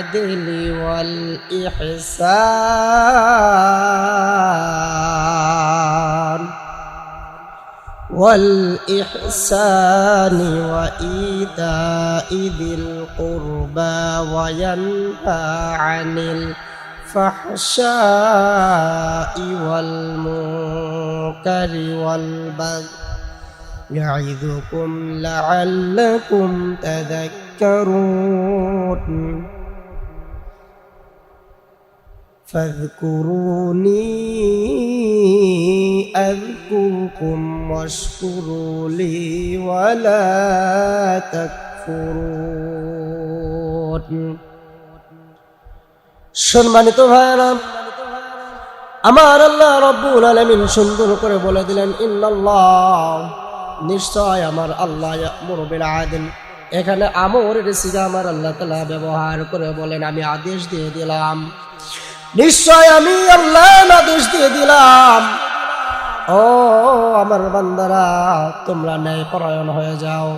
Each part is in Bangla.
بالعدل والإحسان. والإحسان وإيتاء ذي القربى وينهى عن الفحشاء والمنكر والبغي يعظكم لعلكم تذكرون. فاذكروني أذكركم واشكروا لي ولا تكفرون সম্মানিত ভাইরা আমার আল্লাহ রব্বুল আলামিন সুন্দর করে বলে দিলেন ইন্নাল্লাহ নিশ্চয় আমার আল্লাহ ইয়ামুরু বিল আদল এখানে আমরের সিগা আমার আল্লাহ তাআলা ব্যবহার করে বলেন আমি আদেশ দিয়ে দিলাম নিশ্চয় আমি আল্লাহ আদেশ দিয়ে দিলাম। ও আমার বান্দারা, তোমরা ন্যায় পরায়ণ হয়ে যাও।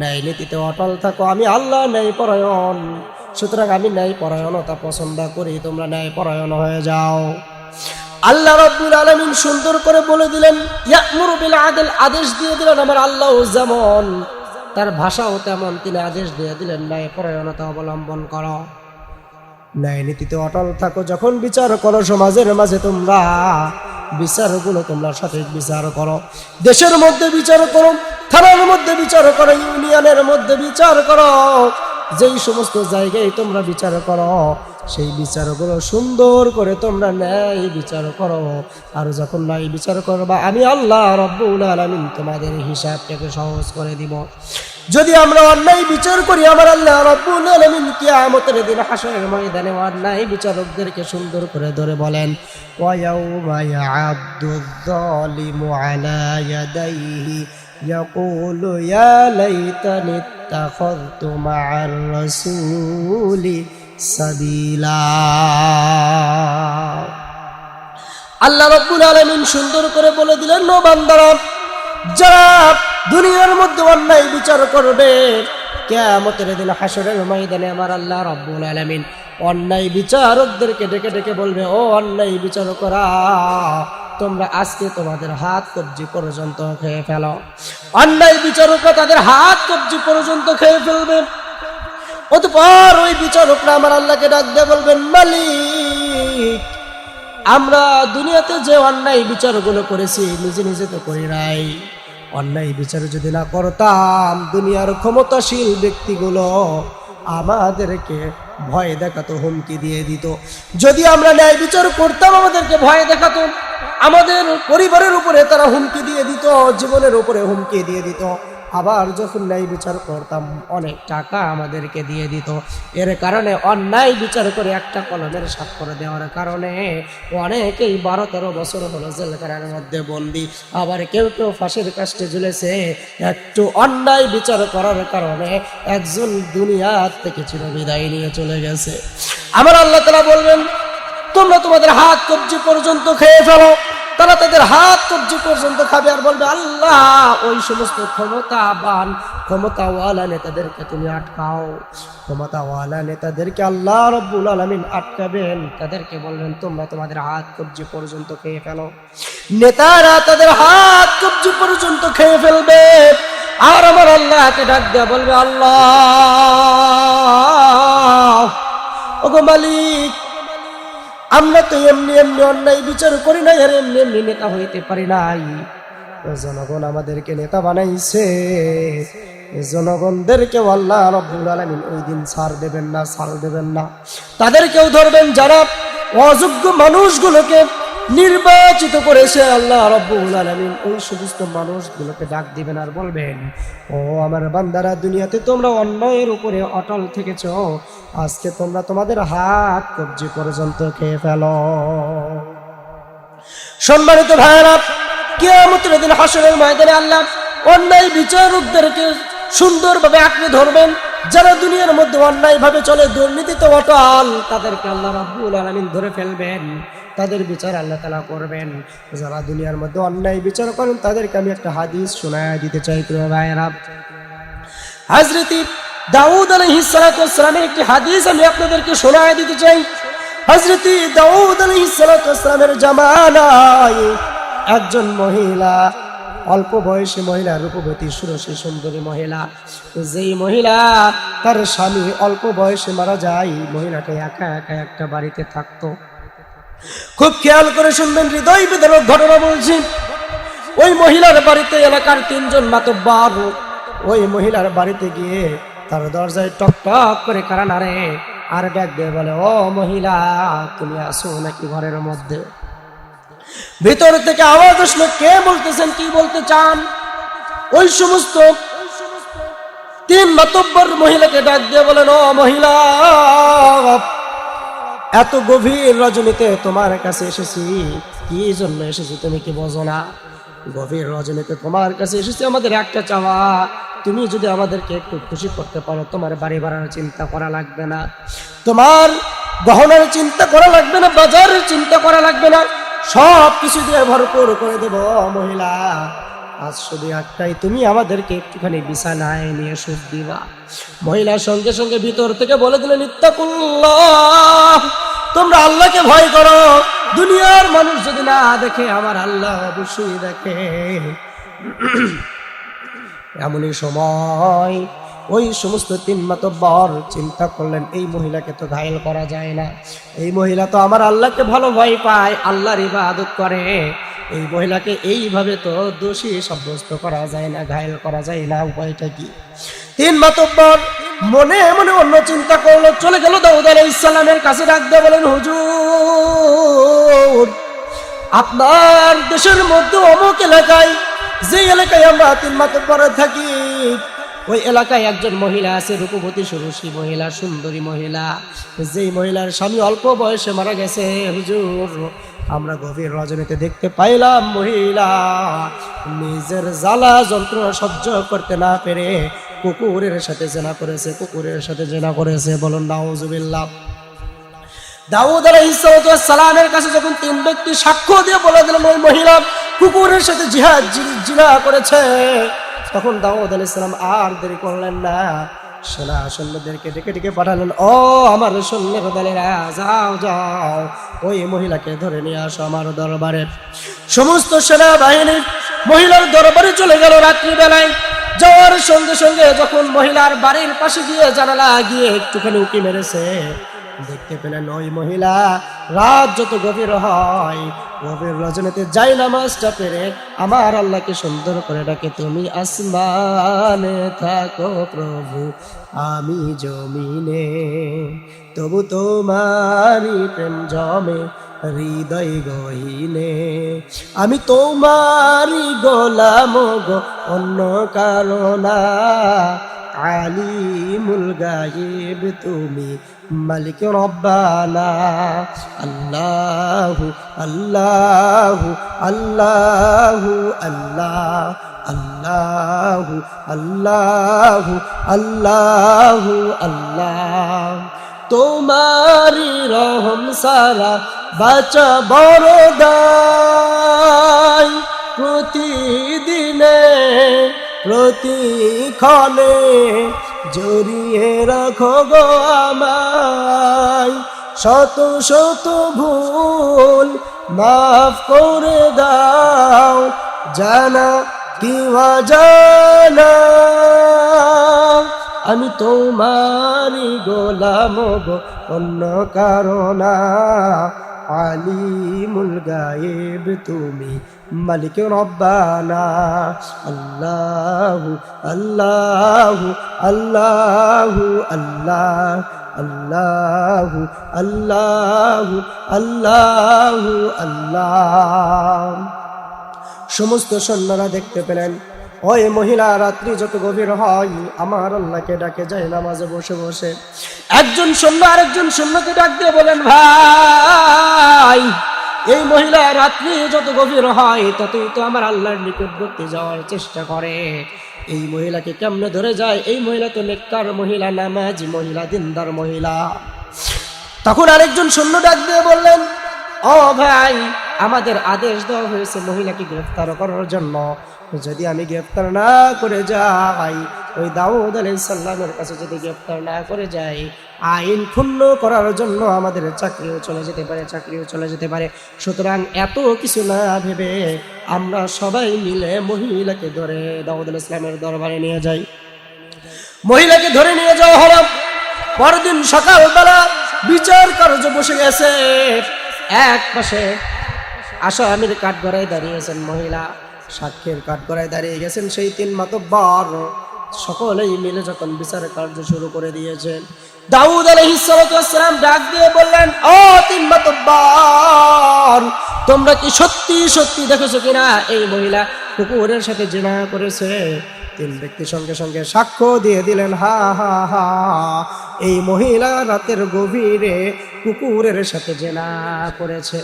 ন্যায় নীতিতে অটল থাকো, আমি আল্লাহ ন্যায় পরায়ণ সুতরাং আমি ন্যায় পরায়ণতা পছন্দ করি, তোমরা ন্যায় পরায়ণ হয়ে যাও। আল্লাহ রব্বুল আলমিন সুন্দর করে বলে দিলেন ইয়াকমুরু বিল আদেল আদেশ দিয়ে দিলেন, আমার আল্লাহ যেমন, তার ভাষাও তেমন, তিনি আদেশ দিয়ে দিলেন ন্যায় পরায়ণতা অবলম্বন করো। ন্যায় নীতিতে অটল থাকো, যখন বিচার করো সমাজের মাঝে তোমরা। বিচারগুলো তোমরা সঠিক বিচার করো। দেশের মধ্যে বিচার করো, থানার মধ্যে বিচার করো, ইউনিয়নের মধ্যে বিচার করো। যেই সমস্ত জায়গায় তোমরা বিচার করো, সেই বিচারগুলো সুন্দর করে তোমরা ন্যায় বিচার করো। আর যখন ন্যায় বিচার করবা, আমি আল্লাহ রব্বুল আলামিন তোমাদের হিসাবটাকে সহজ করে দিব। যদি আমরা অন্যায় বিচার করি আমার আল্লাহ রব্বুল আলামিন কিয়ামতের দিন হাসরের ময়দানে অন্যায় বিচারকদেরকে সুন্দর করে ধরে বলেন ওয়ায়াউমা ইয়া'আবদুয যালিমু আলা ইয়াদাইহি يقول يا ليتني اتخذت مع الرسول سبيلا আল্লাহ রব্বুল আলমিন সুন্দর করে বলে দিলেন নো বান্দারা যারা দুনিয়ার মধ্যে অন্যায় বিচার করবে। কেয়ামতের দিন হাসরের ময়দানে আমার আল্লাহ রব্বুল আলমিন অন্যায় বিচারকদেরকে ডেকে ডেকে বলবে, ও অন্যায় বিচার করা তোমরা আজকে তোমাদের হাত কবজি পর্যন্ত খেয়ে ফেলো। অন্যায় বিচারকরা তাদের হাত কবজি পর্যন্ত খেয়ে ফেলবে। অতপর ওই বিচারকরা আমার আল্লাহকে ডাক দিয়ে বলবেন, মালিক, আমরা দুনিয়াতে যে অন্যায় বিচারগুলো করেছি, নিজে নিজে তো করি নাই। অন্যায় বিচার যদি না করতাম, দুনিয়ার ক্ষমতাশীল ব্যক্তিগুলো আমাদেরকে ভয় দেখাতো, হুমকি দিয়ে দিত। যদি আমরা ন্যায় বিচার করতাম, আমাদেরকে ভয় দেখাতো। আমাদের পরিবারের উপরে তারা হুমকি দিয়ে দিত, জীবনের উপরে হুমকি দিয়ে দিত। আবার যখন ন্যায় বিচার করতাম, অনেক টাকা আমাদেরকে দিয়ে দিত। এর কারণে অন্যায় বিচার করে একটা কলমের স্বাক্ষর দেওয়ার কারণে অনেকেই বারো তেরো বছর হলো জেলখানার মধ্যে বন্দি। আবার কেউ কেউ ফাঁসির কাষ্টে ঝুলেছে। একটু অন্যায় বিচার করার কারণে একজন দুনিয়ার থেকে চিরবিদায় নিয়ে চলে গেছে। আমার আল্লাহ তালা বলবেন, তোমরা তোমাদের হাত কবজি পর্যন্ত খেয়ে ফেলো। তারা তাদের হাত কবজি পর্যন্ত খাবে আর বলবে, আল্লাহ, ওই সমস্ত ক্ষমতাবান, ক্ষমতাওয়ালা নেতাদেরকে তুমি আটকাও। ক্ষমতাওয়ালা নেতাদেরকে আল্লাহ রব্বুল আলমিন আটকাবেন। তাদেরকে বলবেন, তোমরা তোমাদের হাত কবজি পর্যন্ত খেয়ে ফেলো। নেতারা তাদের হাত কবজি পর্যন্ত খেয়ে ফেলবে। আর আমার আল্লাহকে ডাক দেয়া বলবে, আল্লাহ, ওগো মালিক আমরা তো এমনি এমনি অন্যায় বিচার করি নাই, আর এমনি এমনি নেতা হইতে পারি নাই। জনগণ আমাদেরকে নেতা বানাইছে। জনগণদেরকে আল্লাহ রব্বুল আলমিন ওই দিন ছাড় দেবেন না ছাড় দেবেন না। তাদেরকেও ধরবেন যারা অযোগ্য মানুষগুলোকে নির্বাচিত করেছে আল্লাহ রব্বুল আলামিন। ওই সমস্ত মানুষগুলোকে ডাক দিবেন আর বলবেন, ও আমার বান্দারা, দুনিয়াতে তোমরা অন্যায়ের উপরে অটল থেকেছ। আজকে তোমরা তোমাদের হাত কবজি পর্যন্ত খেয়ে ফেলো। সম্মানিত ভাইরা কিয়ামতের দিন হাসরের ময়দানে আল্লাহ অন্যায় বিচারকদেরকে সুন্দরভাবে আঁকড়ে ধরবেন। যারা দুনিয়ার মধ্যে অন্যায় ভাবে চলে, দুর্নীতিতে অটল, তাদেরকে আল্লাহ রাব্বুল আলমিন ধরে ফেলবেন। তাদের বিচার আল্লাহ তালা করবেন। যারা দুনিয়ার মধ্যে অন্যায় বিচার করেন, তাদেরকে আমি একটা হাদিস শোনায় দিতে চাই, প্রিয় ভাইয়েরা। হাজরতি দাউদ আলহিসালামের একটি হাদিস আমি আপনাদেরকে শোনায় দিতে চাই। হজরতি দাউদ আলহিসালামের জামানায় একজন মহিলা, অল্প বয়সী মহিলা, রূপবতী, সুরসী, সুন্দরী মহিলা, যেই মহিলা তার স্বামী অল্প বয়সে মারা যায়, মহিলাটা একা একা একটা বাড়িতে থাকতো। খুব খেয়াল করে শুনবেন, হৃদয় বিদারক ঘটনা বলছি। ওই মহিলার বাড়িতে এলাকার তিনজন মাতব্বার। ওই মহিলার বাড়িতে গিয়ে তার দরজায় টক টক করে কারা নাড়ে, আর ডাক দিয়ে বলে, ও মহিলা, তুমি আসো নাকি ঘরের মধ্যে? ভিতর থেকে আওয়াজ আসলো, কে বলতেছেন, কি বলতে চান? ওই সমস্ত তিন মাতব্বর মহিলাকে ডাক দিয়ে বলেন, ও মহিলা এত গভীর রজনীতে তোমার কাছে এসেছি। কি জন্য এসেছি তুমি কি বোঝো না? গভীর রজনীতে তোমার কাছে এসেছি, আমাদের একটা চাওয়া। তুমি যদি আমাদেরকে একটু খুশি করতে পারো, তোমার বাড়ি বাড়ার চিন্তা করা লাগবে না। তোমার গহনার চিন্তা করা লাগবে না, বাজারের চিন্তা করা লাগবে না। সব কিছু দিয়ে ভরপুর করে দেব মহিলা। আজ শুধু একটাই, তুমি আমাদেরকে একটুখানি বিছানায় নিয়ে সুখ দিবা। মহিলার সঙ্গে সঙ্গে ভিতর থেকে বলে দিলেন, ইত্তাকুল্লাহ, তোমরা আল্লাহকে ভয় করো। দুনিয়ার মানুষ যদি না দেখে, আমার আল্লাহ অবশ্যই দেখে। এমনই সময় ওই সমস্ত তিন মাতব্বর চিন্তা করলেন, এই মহিলাকে তো ঘায়েল করা যায় না। এই মহিলা তো আমার আল্লাহকে ভালো ভয় পায়, আল্লাহর ইবাদত করে। এই মহিলাকে এইভাবে তো দোষী সাব্যস্ত করা যায় না, ঘায়েল করা যায় না, উপায়টা কি? তিন মাতব্বর মনে মনে অন্য চিন্তা করল, চলে গেল দাউদ আলাইহিস সালামের কাছে, ডাক দিয়ে বলেন, হুজুর, আপনার দেশের মধ্যে অমুক এলাকায় যে এলাকায় আমরা তিন মাতব্বরে থাকি ওই এলাকায় একজন মহিলা আছে, রূপবতী সুরসী মহিলা, সুন্দরী মহিলা। যেই মহিলার স্বামী অল্প বয়সে মারা গেছে, হুজুর, আমরা গভীর রজনীতে দেখতে পাইলাম মহিলা, নিজের জ্বালা যন্ত্রণা সহ্য করতে না পেরে কুকুরের সাথে জেনা করেছে, কুকুরের সাথে জেনা করেছে, বলুন নাউজুবিল্লাহ। দাউদ সালামের কাছে যখন তিন ব্যক্তি সাক্ষ্য দিয়ে বলে দিলেন, ওই মহিলা কুকুরের সাথে জিহাদ জিনা করেছে। তখন দাউদ আলাইসালাম আর দেরি করলেন না। সেনা সৈন্যদেরকে ডেকে ডেকে পাঠালেন, ও আমার সৈন্যের দলেরা, যাও যাও, ওই মহিলাকে ধরে নিয়ে আসো আমার দরবারে। সমস্ত সেনা বাহিনী মহিলার দরবারে চলে গেল রাত্রিবেলায়। যাওয়ার সঙ্গে সঙ্গে যখন মহিলার বাড়ির পাশে গিয়ে জানালা গিয়ে একটুখানি উকি মেরেছে দেখতে পেলেন ওই মহিলা। রাত যত গভীর হয়, গভীর রজনীতে যাই নামাজটা পেরে আমার আল্লাহকে সুন্দর করে ডাকে, তুমি আসমানে থাকো প্রভু, আমি জমিনে। তবু তোমারই প্রেম জমে, হৃদয় গহিনে। আমি তোমারই গোলাম গো, অন্য কারণা আলিমুল গায়েব তুমি মালিক রব্বানা। আল্লাহু আল্লাহু আল্লাহু, আল্লাহ, আল্লাহু আল্লাহু আল্লাহু, আল্লাহ। তোমারি রহম সারা বাচা বড় দায় প্রতিদিনে প্রতিক্ষণে জড়িয়ে রাখো গো আমায়। শত শত ভুল মাফ করে দাও, জানা কিবা জানা। আমি তোমারই গোলাম গো, অন্য কারণা আলিমুল গায়েব তুমি মালিক রব্বানা, আল্লাহু আল্লাহু আল্লাহু, আল্লাহ, আল্লাহু আল্লাহু আল্লাহু, আল্লাহ। সমস্ত সৈন্যরা দেখতে পেলেন। ওই মহিলা রাত্রি যত গভীর হয়, আমার আল্লাহকে ডাকে, যায় নামাজে বসে বসে। একজন সৈন্য আরেকজন সৈন্যকে ডাক দিয়ে বলেন, ভাই এই মহিলা রাত্রি যত গভীর হয়, ততই তো আমার আল্লাহর নিকটবর্তী যাওয়ার চেষ্টা করে। এই মহিলাকে কেমনে ধরে যায়? এই মহিলা তো নেককার মহিলা, নামাজ মহিলা, দিনদার মহিলা। তখন আরেকজন শূন্য ডাক দিয়ে বললেন ও ভাই, আমাদের আদেশ দেওয়া হয়েছে মহিলাকে গ্রেফতার করার জন্য। যদি আমি গ্রেফতার না করে যাই, ওই দাউদ সাল্লামের কাছে যদি গ্রেফতার না করে যাই, আইন ক্ষুণ্ণ করার জন্য আমাদের চাকরিও চলে যেতে পারে, চাকরিও চলে যেতে পারে। সুতরাং এত কিছু না ভেবে আমরা সবাই মিলে মহিলাকে ধরে দাউদ ইসলামের দরবারে নিয়ে যাই। মহিলাকে ধরে নিয়ে যাওয়া হলো। পরদিন সকালবেলা বিচার কার্য বসে গেছে। এক পাশে আসামির কাঠগড়ায় দাঁড়িয়েছেন মহিলা। সাক্ষীর কাঠগড়ায় দাঁড়িয়ে গেছেন সেই তিন মাতব্বর। সকলেই মিলে যখন বিচার কার্য শুরু করে দিয়েছেন, দাউদ আলহিসাম ডাক দিয়ে বললেন, ও তিন মাতব্বর, তোমরা কি সত্যি সত্যি দেখেছ কিনা? এই মহিলা কুকুরের সাথে জেনা করেছে। তিন ব্যক্তি সঙ্গে সঙ্গে সাক্ষ্য দিয়ে দিলেন, হা হা হা, এই মহিলা রাতের গভীরে কুকুরের সাথে জেনা করেছে।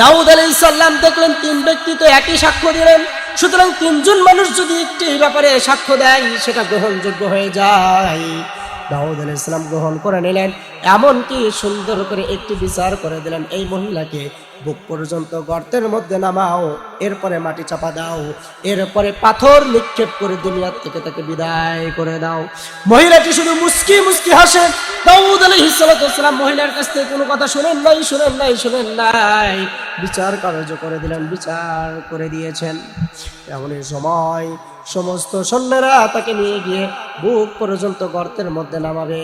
দাউদ আলী সাল্লাম দেখলেন তিন ব্যক্তি তো একই সাক্ষ্য দিলেন। সুতরাং তিনজন মানুষ যদি একটি ব্যাপারে সাক্ষ্য দেয়, সেটা গ্রহণযোগ্য হয়ে যায়। দাউদ আলী ইসলাম গ্রহণ করে নিলেন, এমনকি সুন্দর করে একটি বিচার করে দিলেন, এই মহিলাকে বুক পর্যন্ত গর্তের মধ্যে নামাও, এরপরে মাটি চাপা দাও, এরপরে পাথর নিক্ষেপ করে দুনিয়ার থেকে তাকে বিদায় করে দাও। মহিলাটি শুধু মুস্কি মুস্কি হাসে। দাউদ আলাইহিস সালাম মহিলার কাছ থেকে কোনো কথা শুনেন নাই শুনেন নাই শুনেন নাই। বিচার কার্য করে দিলেন, বিচার করে দিয়েছেন। এমনই সময় সমস্ত সৈন্যরা তাকে নিয়ে গিয়ে বুক পর্যন্ত গর্তের মধ্যে নামাবে।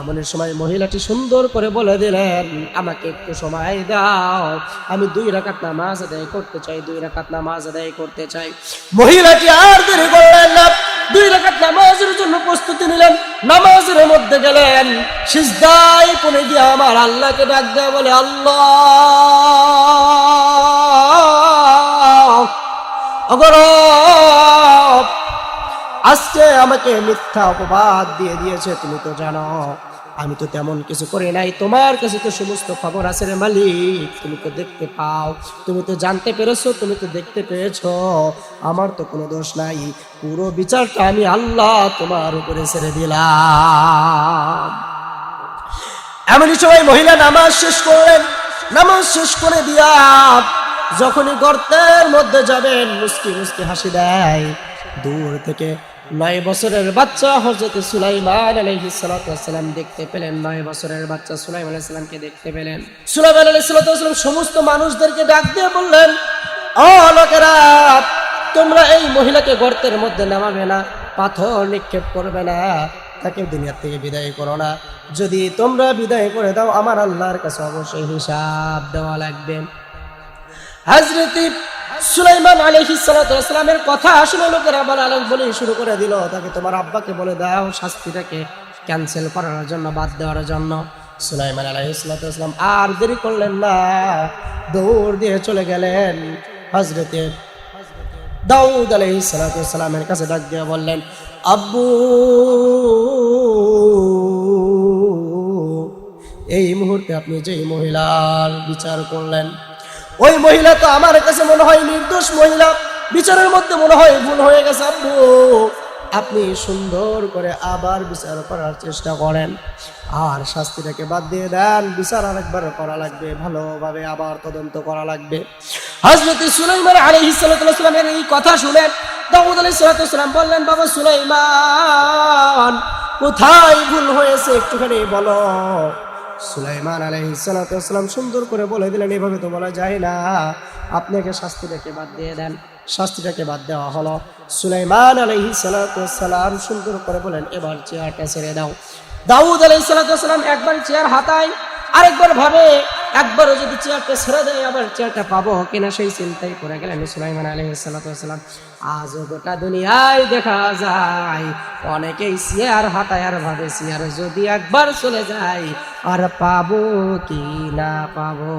এমনই সময় মহিলাটি সুন্দর করে বলে দিলেন, আমাকে একটু সময় দাও। আমি দুই রাকাত নামাজ আদায় করতে চাই, দুই রাকাত নামাজ আদায় করতে চাই। মহিলাটি আর দেরি করলেন না, দুই রাকাত নামাজের জন্য প্রস্তুতি নিলেন। নামাজের মধ্যে গেলেন, সিজদায় পড়ে গিয়ে আমার আল্লাহকে ডাক দেয় বলে, আল্লাহ! অগরব। আজকে আমাকে মিথ্যা অপবাদ দিয়ে দিয়েছে, তুমি তো জানো। আমি তো তেমন কিছু করি নাই। তোমার কাছে তো সমস্ত খবর আছে রে মালিক। তুমি তো দেখতে পাও, তুমি তো জানতে পেরেছ, তুমি তো দেখতে পেয়েছ। আমার তো কোনো দোষ নাই। পুরো বিচারটা আমি আল্লাহ তোমার উপরে ছেড়ে দিলাম। এমনই সময় মহিলা নামাজ শেষ করলেন। নামাজ শেষ করে দিয়া যখনই গর্তের মধ্যে যাবেন, মুস্কি মুস্কি হাসি দেয়। দূর থেকে নয় বছরের বাচ্চা হজরত সুলাইমান আলাইহিস সালাম দেখতে পেলেন। নয় বছরের বাচ্চা সুলাইমান আলাইহিস সালামকে দেখতে পেলেন। সুলাইমান আলাইহিস সালাম সমস্ত মানুষদেরকে ডাক দিয়ে বললেন, ও লোকেরা, তোমরা এই মহিলাকে গর্তের মধ্যে নামাবে না, পাথর নিক্ষেপ করবে না তাকে দুনিয়ার থেকে বিদায় করো না। যদি তোমরা বিদায় করে দাও, আমার আল্লাহর কাছে অবশ্যই হিসাব দেওয়া লাগবে। হাজরতি সুলাইমান আলাইহিস সালামের কথা শুনে লোকেরা বলে আলেম বলে শুরু করে দিল। তাকে তোমার আব্বাকে বলে দাও, শাস্তিটাকে ক্যান্সেল করার জন্য, বাদ দেওয়ার জন্য। সুলাইমান আলাইহিসালাম আর দেরি করলেন না, দৌড় দিয়ে চলে গেলেন। হজরতে দাউদ আলাইহিসালামের কাছে ডাক দিয়ে বললেন, আব্বু, এই মুহূর্তে আপনি যেই মহিলার বিচার করলেন ওই মহিলা তো আমার কাছে মনে হয় নির্দোষ মহিলা। বিচারের মধ্যে মনে হয় ভুল হয়ে গেছে, আব্বু। আপনি সুন্দর করে আবার বিচার করার চেষ্টা করেন। আর শাস্তিটাকে বাদ দিয়ে দেন। বিচার আরেকবার করা লাগবে, ভালোভাবে আবার তদন্ত করা লাগবে। হজরত সুলাইমান আলাইহিস সালামের এই কথা শুনেন দাউদ আলাইহিস সালাম বললেন, বাবা সুলাইমান, কোথায় ভুল হয়েছে একটুখানি বলো। সুলাইমান আলহিসাল্লাম সুন্দর করে বলে দিলেন, এভাবে তো বলা যায় না। আপনাকে শাস্তিটাকে বাদ দিয়ে দেন। শাস্তিটাকে বাদ দেওয়া হলো। সুলাইমান আলহ সালাম সুন্দর করে বলেন, এবার চেয়ারটা ছেড়ে দাও। দাউদ আলহ সালাম একবার চেয়ার হাতায় আরেকবার ভাবে একবারও যদি চেয়ারটা ছেড়ে দেয়, আবার চেয়ারটা পাবো কিনা সেই চিন্তাই করে গেলেন সুলাইমান আলহি সাল্লাম আজও গোটা দুনিয়ায় দেখা যায়, অনেকেই চেয়ার হাতায় আর ভাবে চেয়ার যদি একবার চলে যায়, আর পাবো কি না পাবো?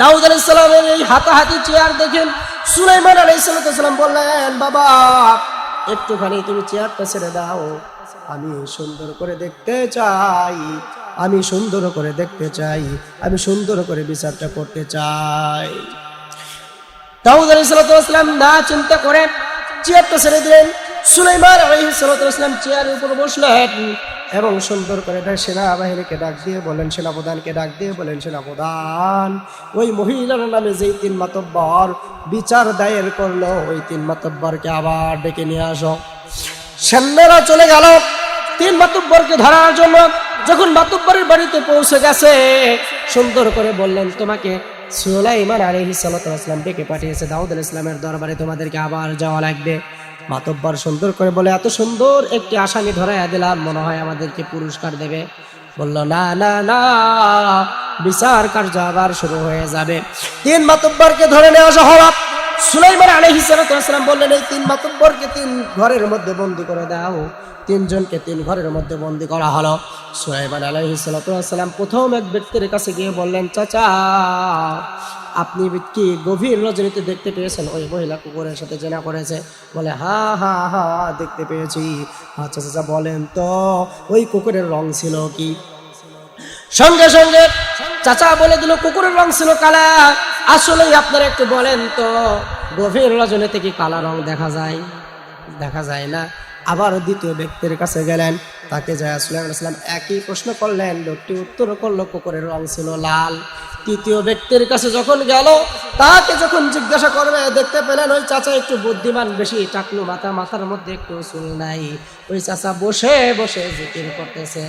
দাউদ আলাইসালামের এই হাতাহাতি চেয়ার দেখেন, সুলাইমান আলাইসালাম বললেন, বাবা, একটুখানি তুমি চেয়ারটা ছেড়ে দাও, আমি সুন্দর করে দেখতে চাই। আমি সুন্দর করে দেখতে চাই, আমি সুন্দর করে বিচারটা করতে চাই। দাউদ আলাইসালাম না চিন্তা করে চেয়ারটা ছেড়ে দিলেন। সুলাইমান আলাইসালাম চেয়ারের উপর বসলেন এবং সুন্দর করে সেনাবাহিনীকে ডাক দিয়ে বলেন, সেনাপ্রধানকে ডাক দিয়ে বলেন, সেনাপ্রধান, ওই মহিলার নামে যেই তিন মাতব্বর বিচার দায়ের করল, ওই তিন মাতব্বরকে আবার ডেকে নিয়ে আসো। সেনারা চলে গেল। তিন মাতব্বরকে ধরার জন্য যখন মাতব্বরের বাড়িতে পৌঁছে গেছে, সুন্দর করে বললেন, তোমাকে সুলাইমান আলহি সাল্লাম ডেকে পাঠিয়েছে, দাউদ আল ইসলামের দরবারে তোমাদেরকে আবার যাওয়া লাগবে। মাতব্বর সুন্দর করে বলে, এত সুন্দর একটি আসামি ধরাইয়া দিলাম, মনে হয় আমাদেরকে পুরস্কার দেবে। বলল, না না না, বিচার কার্য আবার শুরু হয়ে যাবে। তিন মাতব্বরকে ধরে নেওয়া হওয়া সুলাইমান আলহি সাল্লাম বললেন, এই তিন মাতব্বরকে তিন ঘরের মধ্যে বন্দি করে দাও। তিনজনকে তিন ঘরের মধ্যে বন্দি করা হলো। সুলাইমান আলহি সাল্লাম প্রথম এক ব্যক্তির কাছে গিয়ে বললেন, চাচা, আপনি কি গভীর রজনীতে দেখতে পেয়েছেন? ওই মহিলা কুকুরের সাথে জেনা করেছে। বলে, হা হা হা, দেখতে পেয়েছি। আচ্ছা চাচা বলেন তো, ওই কুকুরের রং ছিল কি? সঙ্গে সঙ্গে চাচা বলে দিল, কুকুরের রং ছিল কালা। আসলেই আপনারা একটু বলেন তো, গভীর রজনীতে কি কালা রং দেখা যায়? দেখা যায় না। আবার দ্বিতীয় ব্যক্তির কাছে গেলেন, তাকে যায় আসলাম একই প্রশ্ন করলেন, লোকটি উত্তর করল, কুকুরের রং ছিল লাল। তৃতীয় ব্যক্তির কাছে যখন গেল, তাকে যখন জিজ্ঞাসা করবে, দেখতে পেলেন ওই চাচা একটু বুদ্ধিমান বেশি টাকলু মাথা, মাথার মধ্যে একটু চুল নাই। ওই চাচা বসে বসে জিকির করতেছে,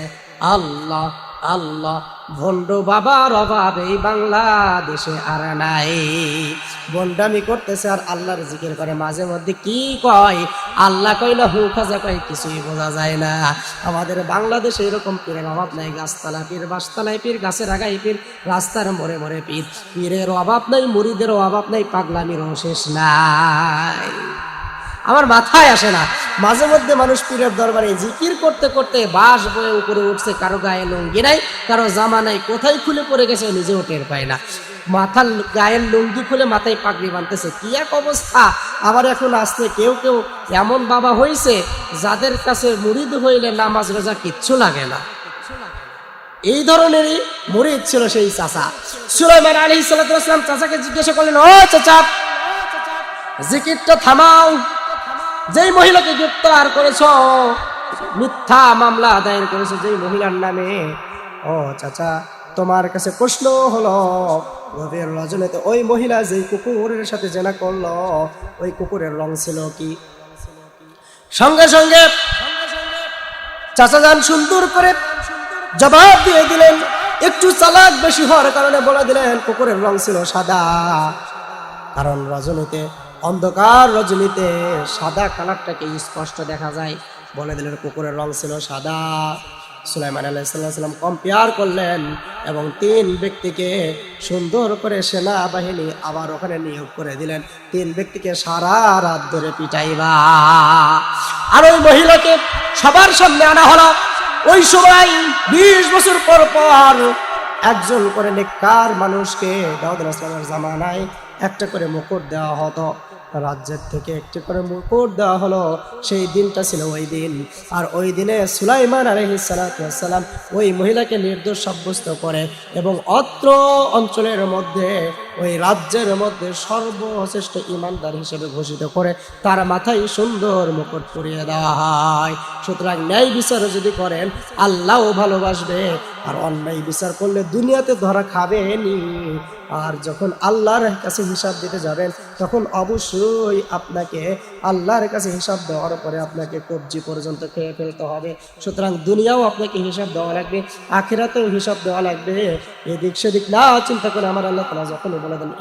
আল্লাহ আল্লাহ, ভণ্ড বাবার অভাব এই বাংলাদেশে আর নাই। বন্ডামি করতেছে আর আল্লাহর জিকির করে। মাঝে মধ্যে কি কয়? আল্লাহ না হু খাজা কয়, কিছুই বোঝা যায় না। আমাদের বাংলাদেশে এরকম পীরের অভাব নাই। গাছতলা পীর, বাসতলায় পীর, গাছের আগাই পীর, রাস্তার মোড়ে মোড়ে পীর। পীরের অভাব নাই, মুড়িদেরও অভাব নাই, পাগলামিরও শেষ নাই। আমার মাথায় আসে না। মাঝে মধ্যে মানুষ পীরের দরবারে জিকির করতে করতে বাস বয়ে উপরে উঠছে, কারও গায়ে লুঙ্গি নাই, কারও জামা নাই, কোথায় খুলে পড়ে গেছে নিজেও টের পায় না। মাথার গায়ের লুঙ্গি খুলে মাথায় পাগড়ি বানতেছে কি এক অবস্থা! আবার এখন আসতে কেউ কেউ এমন বাবা হয়েছে যাদের কাছে মুড়িদ হইলে নামাজ রোজা কিচ্ছু লাগে না। এই ধরনেরই মুরিদ ছিল সেই চাচা। সুলাইমান আলী সাল্লাম চাচাকে জিজ্ঞাসা করলেন, ও চাচা, জিকিরটা থামাও। যেই মহিলাকে গ্রেপ্তার করেছ, মিথ্যা মামলা দায়ের করেছে যেই মহিলার নামে। ও চাচা, তোমার কাছে প্রশ্ন হলো গভীর রজনীতে ওই মহিলা যেই কুকুরের সাথে জেনা করল, ওই কুকুরের রং ছিল কি? সঙ্গে সঙ্গে চাচা যান সুন্দর করে জবাব দিয়ে দিলেন, একটু চালাক বেশি হওয়ার কারণে বলে দিলেন, কুকুরের রং ছিল সাদা। কারণ রজনীতে অন্ধকার রজনীতে সাদা কালারটাকে স্পষ্ট দেখা যায়। বলে দিলেন, কুকুরের রং ছিল সাদা। সুলাইমান আলাইসাল্লাম কম্পেয়ার করলেন এবং তিন ব্যক্তিকে সুন্দর করে সেনাবাহিনী আবার ওখানে নিয়োগ করে দিলেন। তিন ব্যক্তিকে সারা রাত ধরে পিটাইবা। আর ওই মহিলাকে সবার সামনে আনা হলো। ওই সময় বিশ বছর পর পর একজন করে নেককার মানুষকে দাউদ ইসলামের জামানায় একটা করে মুকুট দেওয়া হতো। রাজ্যের থেকে একটি করে মুকুট দেওয়া হলো। সেই দিনটা ছিল ওই দিন। আর ওই দিনে সুলাইমান আলহিসাল্লাম ওই মহিলাকে নির্দোষ সাব্যস্ত করে এবং অত্র অঞ্চলের মধ্যে ওই রাজ্যের মধ্যে সর্বশ্রেষ্ঠ ইমানদার হিসেবে ঘোষিত করে তার মাথায় সুন্দর মুকুট পরিয়ে দেওয়া হয়। সুতরাং ন্যায় বিচার যদি করেন, আল্লাহও ভালোবাসবে, আর অন্যায় বিচার করলে দুনিয়াতে ধরা খাবেনি আর যখন আল্লাহর কাছে হিসাব দিতে যাবেন, তখন অবশ্যই আপনাকে আল্লাহর কাছে হিসাব দেওয়ার পরে আপনাকে কবজি পর্যন্ত খেয়ে ফেলতে হবে। সুতরাং দুনিয়াও আপনাকে হিসাব দেওয়া লাগবে, আখেরাতেও হিসাব দেওয়া লাগবে। এদিক সেদিক না চিন্তা করে আমার আল্লাহ তালা যখনই বলে দেন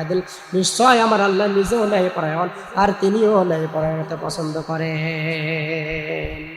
আদিল নিশ্চয় আমার আল্লাহ নিজেও ন্যায় পরায়ণ আর তিনিও ন্যায় পরায়ণতা পছন্দ করেন।